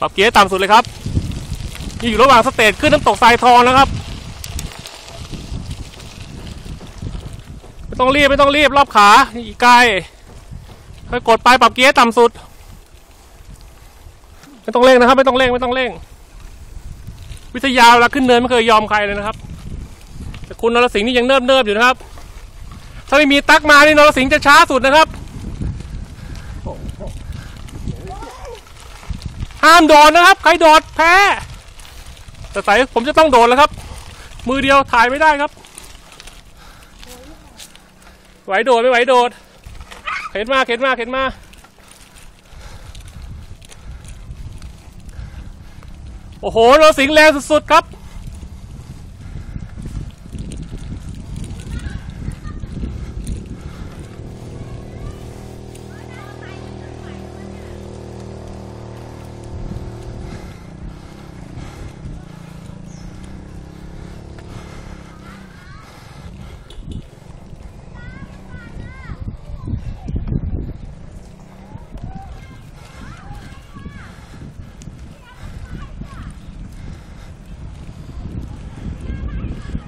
ปรับเกียร์ต่ำสุดเลยครับนี่อยู่ระหว่างสเตจขึ้นน้ำตกทรายทองนะครับไม่ต้องรีบไม่ต้องรีบรอบขาอีกไกลค่อยกดไปปรับเกียร์ต่ำสุดไม่ต้องเร่งนะครับ ไม่ต้องเร่งไม่ต้องเร่ง วิทยาเวลาขึ้นเนินไม่เคยยอมใครเลยนะครับ แต่คุณนรสิงห์นี่ยังเนิบเนิบๆอยู่นะครับ ถ้าไม่มีตักมานี่นรสิงห์จะช้าสุดนะครับ ห้ามโดดนะครับ ใครโดดแพ้แต่ใส่ผมจะต้องโดดแล้วครับ มือเดียวถ่ายไม่ได้ครับ ไหวโดดไม่ไหวโดด เข็นมาเข็นมาเข็นมาโอ้โหเราสิงแรงสุดๆครับ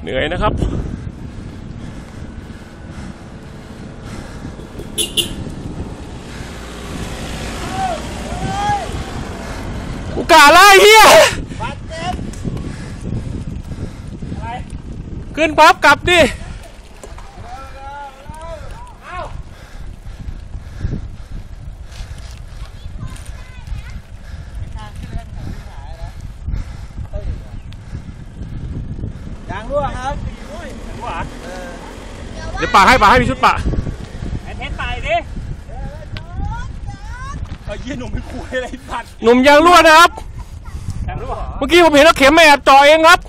เหนื่อยนะครับ กูกาไล่เฮียขึ้นปั๊บกลับดิ รั่วครับเดี๋ยวป่าให้ป่าให้มีชุดป่าไอ้เพชรไปดิไอ้ยี่หนุ่มไม่คุยอะไรสัตว์หนุ่มยางรั่วนะครับยางรั่วเมื่อกี้ผมเห็นว่าเข็มไม่แอบจ่อเองครับ